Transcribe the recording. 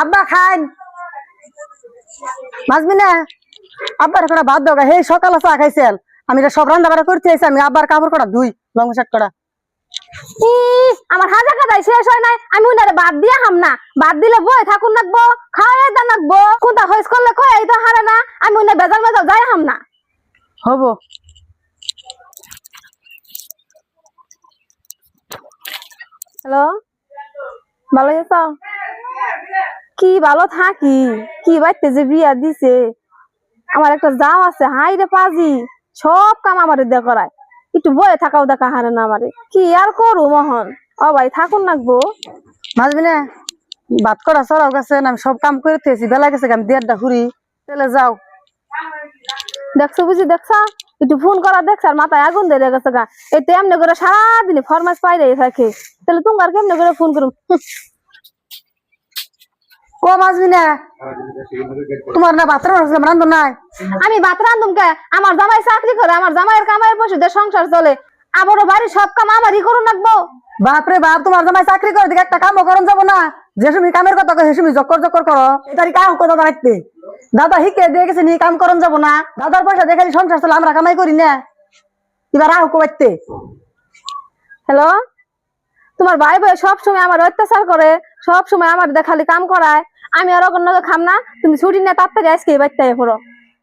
আব্বা খান। মাঝবি না? আব্বার কটা ভাত দোকা হে সকালে চা খাইছেন। আমি এটা সব রান্না বাড়া করতে আইছি আমি আব্বার কাপড় কটা ধুই লং শার্ট কটা। আমার হাজা কাদাই শেষ হয় নাই। আমি উনারে বাদ দিয়া হাম না। বাদ দিলে বই থাকুন নাকবো খাওয়াই নাকবো। কোনটা হইস করলে কই এই তো হারে না। আমি উনারে বেজাল বেজাল যাই হাম না। হব। হ্যালো? ভালো আছো? কি ভালো থাকি? কি বাইতে যে বিয়া দিছে? আমার একটা যাও আছে হাই রে পাজি। সব কাম আমার দিয়ে করায়। একটু বয়ে থাকাও দেখা হারে না আমারে। কি আর করু মোহন? ও ভাই থাকুন নাকবো মাঝবি না ভাত কটা চড়াও গেছে আমি সব কাম করে থেছি বেলা গেছে আমি দেড়টা ঘুরি। তাহলে যাও। দেখছ বুঝি দেখছা? একটু ফোন করা দেখছ আর মাথায় আগুন ধরে গেছে গা। এই তো এমনি করে সারাদিন ফরমাস পাই থাকে। তাহলে তোমার কেমনে করে ফোন করুম? ও মাঝবি না। তোমার না বাথরুম রাখছিলাম রান্ধন নাই। আমি ভাত রান্ধুম কে? আমার জামাই চাকরি করে আমার জামাইয়ের কামাইয়ের পয়সা সংসার চলে। আবারও বাড়ির সব কাম আমারই করুন রাখব বাপরে বাপ তোমার জামাই চাকরি করে দিকে একটা কামও করন যাব না। যে সময় কামের কথা কয় সে জক্কর জক্কর করো। এটারই কাম কথা রাখতে দাদা হিকে দিয়ে গেছে নি কাম করন যাব না। দাদার পয়সা দেখে সংসার চলে আমরা কামাই করি না। এবার আহ কোবাইতে হ্যালো তোমার ভাই ভাই সব সময় আমার অত্যাচার করে সব সময় আমার দেখালি কাম করায়। আমি আর অন্য খাম না। তুমি ছুটি নিয়ে তাড়াতাড়ি আজকে বাচ্চায় পড়ো।